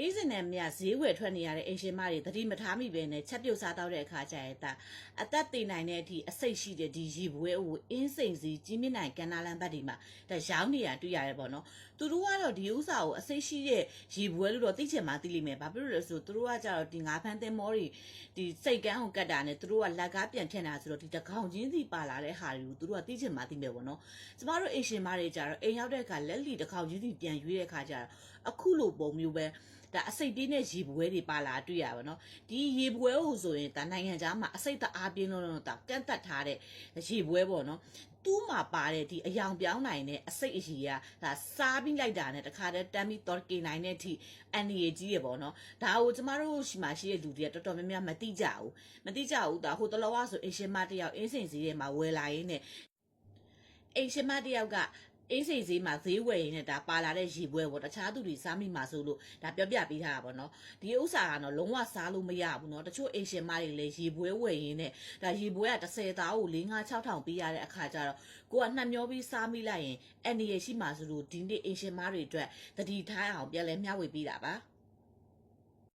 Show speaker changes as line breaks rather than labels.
အေးစင်နဲ့မြဈေးဝယ်ထွက်နေရတဲ့အိမ်ရှင်မတွေသတိမထားမိပဲနဲ့ချက်ပြုတ်စားတော့တဲ့အခါကျရင်ဒါအသက်သေနိုင်တဲ့အထိအစိတ်ရှိတဲ့ဒီရီပွဲကိုအင်းစိန်စီကြီးမြင့်နိုင်ကန်နာလန်ဘတ်ဒီမှာဒါရောင်းနေရတွေ့ရတယ်ပေါ့နော်သူတို့ကတော့ဒီဥစ္စာကိုအစိတ်ရှိတဲ့ရီပွဲလို့တော့သိချင်မှသိလိမ့်မယ်ဘာဖြစ်လို့လဲဆိုသူတို့ကကြတော့ဒီငါးဖန်းသင်းမောတွေဒီစိတ်ကန်းကိုကတ်တာနဲ့သူတို့ကလက်ကားပြန်ဖြတ်နေတာဆိုတော့ဒီတကောင်ချင်းစီပါလာတဲ့ဟာတွေကိုသူတို့ကသိချင်မှသိမယ်ပေါ့နော်ကျမတို့အိမ်ရှင်မတွေကြတော့အိမ်ရောက်တဲ့အခါလက်လီတကောင်ချင်းစီပြန်ရွေးတဲ့အခါကျတော့အခုလိုပုံမျိုးပဲ ဒါအစိတ်ပြင်းတဲ့ရေပွဲတွေပါလာတွေ့ရပါတော့ဒီရေပွဲကိုဆိုရင်ဒါနိုင်ငံခြားမှာအစိတ်တအားပြင်းလို့တော့ဒါကန့်တက်ထားတဲ့ရေပွဲပေါ့နော်သူ့မှာပါတဲ့ဒီအယောင်ပြောင်းနိုင်တဲ့အစိတ်အကြီးကဒါစားပြီးလိုက်တာနဲ့တခါတည်းတမ်းပြီးတော့ကေနိုင်တဲ့အထိအန်ဒီရကြီးရပေါ့နော်ဒါကိုကျမတို့ရှိမှရှိတဲ့လူတွေကတော်တော်များများမသိကြဘူးမသိကြဘူးဒါဟိုတလောကဆိုအရှင်မတယောက်အင်းစင်စီထဲမှာဝယ်လာရင်းနဲ့အရှင်မတယောက်က အေးစိတ်ဈေးမှာဈေးဝယ်ရင်းနဲ့ဒါပါလာတဲ့ရေပွဲပေါ့တခြားသူတွေစားမိမှာဆိုလို့ဒါပြောပြပေးထားတာပေါ့နော်ဒီဥစ္စာကတော့လုံးဝစားလို့မရဘူးเนาะတချို့အိမ်ရှင်မတွေလည်းရေပွဲဝယ်ရင်းနဲ့ဒါရေပွဲက30သားကို4 5 6ထောင်ပေးရတဲ့အခါကျတော့ကိုကနှက်မျောပြီးစားမိလိုက်ရင်အန်ဒီရရှိမှာဆိုလို့ဒီနေ့အိမ်ရှင်မတွေအတွက်တတိထားအောင်ပြန်လဲမျှဝေပေးတာပါ